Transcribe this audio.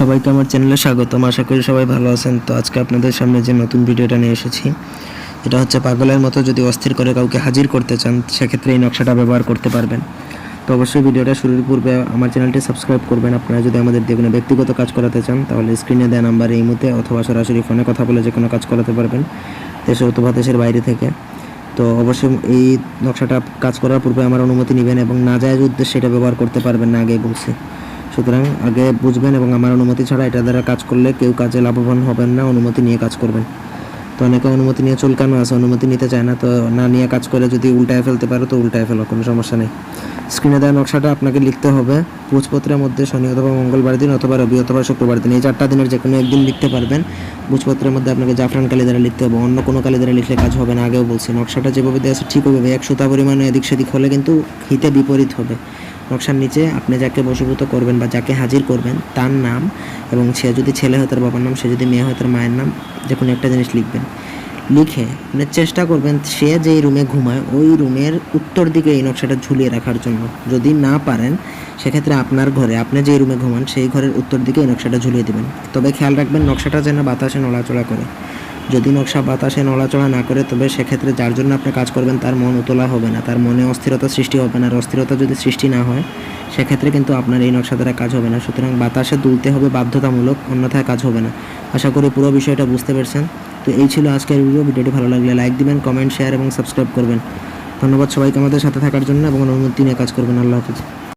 সবাইকে আমার চ্যানেলে স্বাগতম। আশা করি সবাই ভালো আছেন। তো আজকে আপনাদের সামনে যে নতুন ভিডিওটা নিয়ে এসেছি, এটা হচ্ছে পাগলের মতো যদি অস্থির করে কাউকে হাজির করতে চান, সেক্ষেত্রে এই নকশাটা ব্যবহার করতে পারবেন। তো অবশ্যই ভিডিওটা শুরুর পূর্বে আমার চ্যানেলটি সাবস্ক্রাইব করবেন। আপনারা যদি আমাদের দিয়ে ব্যক্তিগত কাজ করাতে চান, তাহলে স্ক্রিনে দেওয়া নাম্বার এই মুহূর্তে অথবা সরাসরি ফোনে কথা বলে যে কোনো কাজ করাতে পারবেন, দেশে অথবা দেশের বাইরে থেকে। তো অবশ্যই এই নকশাটা কাজ করার পূর্বে আমার অনুমতি নেবেন এবং না যায় উদ্দেশ্যে এটা ব্যবহার করতে পারবেন না আগে বলছি। সুতরাং আগে বুঝবেন এবং আমার অনুমতি ছাড়া এটা দ্বারা কাজ করলে কেউ কাজে লাভবান হবেন না, অনুমতি নিয়ে কাজ করবেন। তো অনেকে অনুমতি নিয়ে চুলকানো আছে, অনুমতি নিতে চায় না, তো না নিয়ে কাজ করে যদি উল্টায় ফেলতে পারো, তো উল্টায় ফেলো, কোনো সমস্যা নেই। স্ক্রিনে দেওয়া নকশাটা আপনাকে লিখতে হবে। ভোজপত্রের মধ্যে শনি অথবা মঙ্গলবার দিন অথবা রবি অথবা শুক্রবার দিন, এই চারটা দিনের যে কোনো একদিন লিখতে পারবেন। ভোজপত্রের মধ্যে আপনাকে জাফরান কালি দ্বারা লিখতে হবে, অন্য কোনো কালি দ্বারা লিখলে কাজ হবে না, আগেও বলছি। নকশাটা যেভাবে দেওয়া আছে ঠিক হবে এক সুতা পরিমাণে এদিক সেদিক হলে কিন্তু হিতে বিপরীত হবে। নকশার নিচে আপনি যাকে বশীভূত করবেন বা যাকে হাজির করবেন, তার নাম এবং সে যদি ছেলে হয় তার বাবার নাম, সে যদি মেয়ে হয় তার মায়ের নাম, যে কোনো একটা জিনিস লিখবেন। লিখে আপনি চেষ্টা করবেন সে যেই রুমে ঘুমায়, ওই রুমের উত্তর দিকে এই নকশাটা ঝুলিয়ে রাখার জন্য। যদি না পারেন, সেক্ষেত্রে আপনার ঘরে আপনি যেই রুমে ঘুমান, সেই ঘরের উত্তর দিকে এই নকশাটা ঝুলিয়ে দেবেন। তবে খেয়াল রাখবেন নকশাটা যেন বাতাসে নড়াচড়া করে। যদি নকশা বাতাসে নড়াচড়া না করে, তবে সেক্ষেত্রে যার জন্য আপনি কাজ করবেন তার মন উতলা হবে না। তার মনে অস্থিরতা সৃষ্টি হবে না। আর অস্থিরতা যদি সৃষ্টি না হয়, সেক্ষেত্রে কিন্তু আপনার এই নকশা দ্বারা কাজ হবে না। সুতরাং বাতাসে দুলতে হবে বাধ্যতামূলক, অন্যথায় কাজ হবে না। আশা করি পুরো বিষয়টা বুঝতে পেরেছেন। তো এই ছিল আজকের ভিডিও ভিডিওটি ভালো লাগলে লাইক দিবেন কমেন্ট শেয়ার এবং সাবস্ক্রাইব করবেন। ধন্যবাদ সবাইকে আমাদের সাথে থাকার জন্য এবং অনুমতি নিয়ে কাজ করবেন। আল্লাহ হাফিজ।